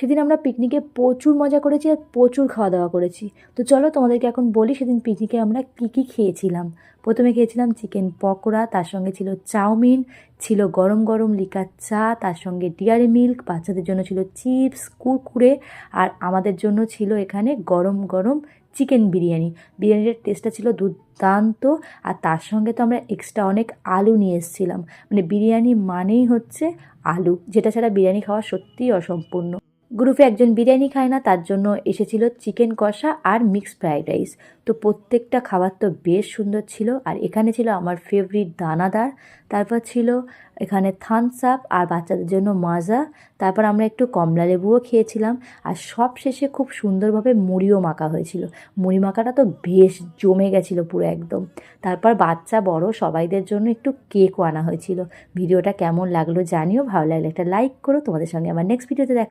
সেদিন আমরা পিকনিকে প্রচুর মজা করেছি আর প্রচুর খাওয়া দাওয়া করেছি। তো চলো তোমাদেরকে এখন বলি সেদিন পিকনিকে আমরা কী কী খেয়েছিলাম। প্রথমে খেয়েছিলাম চিকেন পকোড়া, তার সঙ্গে ছিল চাউমিন, ছিল গরম গরম লিকার চা, তার সঙ্গে ডিয়ারি মিল্ক বাচ্চাদের জন্য ছিল চিপস কুরকুরে আর আমাদের জন্য ছিল এখানে গরম গরম চিকেন বিরিয়ানি। বিরিয়ানির টেস্টটা ছিল দুর্দান্ত আর তার সঙ্গে তো আমরা এক্সট্রা অনেক আলু নিয়ে এসেছিলাম। মানে বিরিয়ানি মানেই হচ্ছে আলু, যেটা ছাড়া বিরিয়ানি খাওয়া সত্যিই অসম্পূর্ণ। গ্রুপে একজন বিরিয়ানি খায় না, তার জন্য এসেছিল চিকেন কষা আর মিক্সড ফ্রাইড রাইস। তো প্রত্যেকটা খাবার তো বেশ সুন্দর ছিল। আর এখানে ছিল আমার ফেভারিট দানাদার, তারপর ছিল এখানে থামস আপ আর বাচ্চাদের জন্য মাজা, তারপর আমরা একটু কমলা লেবুও খেয়েছিলাম। আর সব শেষে খুব সুন্দরভাবে মুড়িও মাখা হয়েছিল। মুড়ি মাখাটা তো বেশ জমে গেছিল পুরো একদম। তারপর বাচ্চা বড়, সবাইদের জন্য একটু কেকও আনা হয়েছিল। ভিডিওটা কেমন লাগল জানিও, ভালো লাগলে একটা লাইক করো। তোমাদের সঙ্গে আমার নেক্সট ভিডিওতে দেখা